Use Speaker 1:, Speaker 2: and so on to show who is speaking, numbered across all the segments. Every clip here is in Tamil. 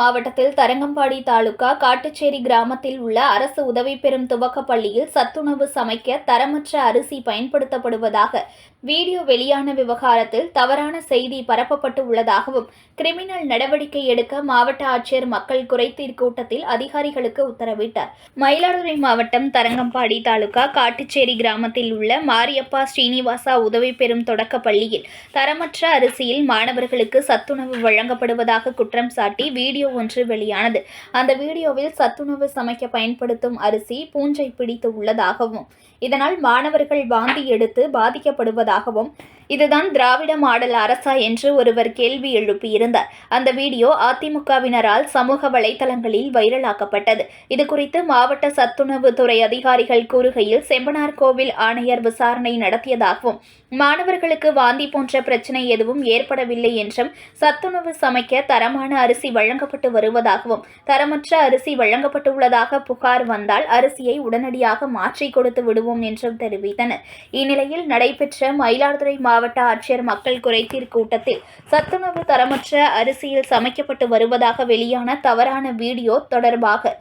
Speaker 1: மாவட்டத்தில் தரங்கம்பாடி தாலுகா காட்டுச்சேரி கிராமத்தில் உள்ள அரசு உதவி பெறும் துவக்கப் பள்ளியில் சத்துணவு சமைக்க தரமற்ற அரிசி பயன்படுத்தப்படுவதாக வீடியோ வெளியான விவகாரத்தில் தவறான செய்தி பரப்பப்பட்டு உள்ளதாகவும் கிரிமினல் நடவடிக்கை எடுக்க மாவட்ட ஆட்சியர் மக்கள் குறைதீர் கூட்டத்தில் அதிகாரிகளுக்கு உத்தரவிட்டார். மயிலாடுதுறை மாவட்டம் தரங்கம்பாடி தாலுகா காட்டுச்சேரி கிராமத்தில் உள்ள மாரியப்பா ஸ்ரீனிவாசா உதவி பெறும் தொடக்கப் பள்ளியில் தரமற்ற அரிசியில் மாணவர்களுக்கு சத்துணவு வழங்கப்படுவதாக குற்றம் சாட்டி வீடியோ ஒன்று வெளியானது. அந்த வீடியோவில் சத்துணவு சமைக்க பயன்படுத்தும் அரிசி பூஞ்சை பிடித்து உள்ளதாகவும் இதனால் மாணவர்கள் வாந்தி எடுத்து இருப்பதாகவும் இதுதான் திராவிட மாடல் அரசா என்று ஒருவர் கேள்வி எழுப்பியிருந்தார். அந்த வீடியோ அதிமுகவினரால் சமூக வலைதளங்களில் வைரலாக்கப்பட்டது. இதுகுறித்து மாவட்ட சத்துணவு துறை அதிகாரிகள் கூறுகையில் செம்பனார் கோவில் ஆணையர் விசாரணை நடத்தியதாகவும் மாணவர்களுக்கு வாந்தி போன்ற பிரச்சனை எதுவும் ஏற்படவில்லை என்றும் சத்துணவு சமைக்க தரமான அரிசி வழங்கப்பட்டு வருவதாகவும் தரமற்ற அரிசி வழங்கப்பட்டுள்ளதாக புகார் வந்தால் அரிசியை உடனடியாக மாற்றி கொடுத்து விடுவோம் என்றும் தெரிவித்தனர். இந்நிலையில் நடைபெற்ற மயிலாடுதுறை மாவட்ட மாவட்ட ஆட்சியர் மக்கள் குறைதீர் கூட்டத்தில் சத்துணவு தரமற்ற அரிசியில் சமைக்கப்பட்டு வருவதாக வெளியான தவறான வீடியோ தொடர்பாக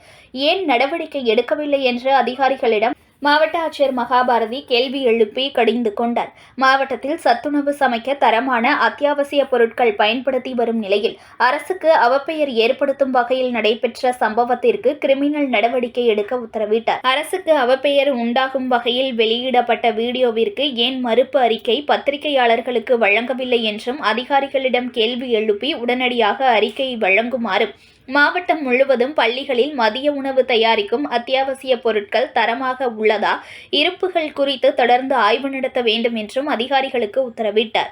Speaker 1: ஏன் நடவடிக்கை எடுக்கவில்லை என்று அதிகாரிகளிடம் மாவட்ட ஆட்சியர் மகாபாரதி கேள்வி எழுப்பி கடிந்து கொண்டார். மாவட்டத்தில் சத்துணவு சமைக்க தரமான அத்தியாவசிய பொருட்கள் பயன்படுத்தி வரும் நிலையில் அரசுக்கு அவப்பெயர் ஏற்படுத்தும் வகையில் நடைபெற்ற சம்பவத்திற்கு கிரிமினல் நடவடிக்கை எடுக்க உத்தரவிட்டார். அரசுக்கு அவப்பெயர் உண்டாகும் வகையில் வெளியிடப்பட்ட வீடியோவிற்கு ஏன் மறுப்பு அறிக்கை பத்திரிகையாளர்களுக்கு வழங்கவில்லை என்றும் அதிகாரிகளிடம் கேள்வி எழுப்பி உடனடியாக அறிக்கை வழங்குமாறும் மாவட்டம் முழுவதும் பள்ளிகளில் மதிய உணவு தயாரிக்கும் அத்தியாவசிய பொருட்கள் தரமாக உள்ளதா? இருப்புகள் குறித்து தொடர்ந்து ஆய்வு நடத்த வேண்டும் என்றும் அதிகாரிகளுக்கு உத்தரவிட்டார்.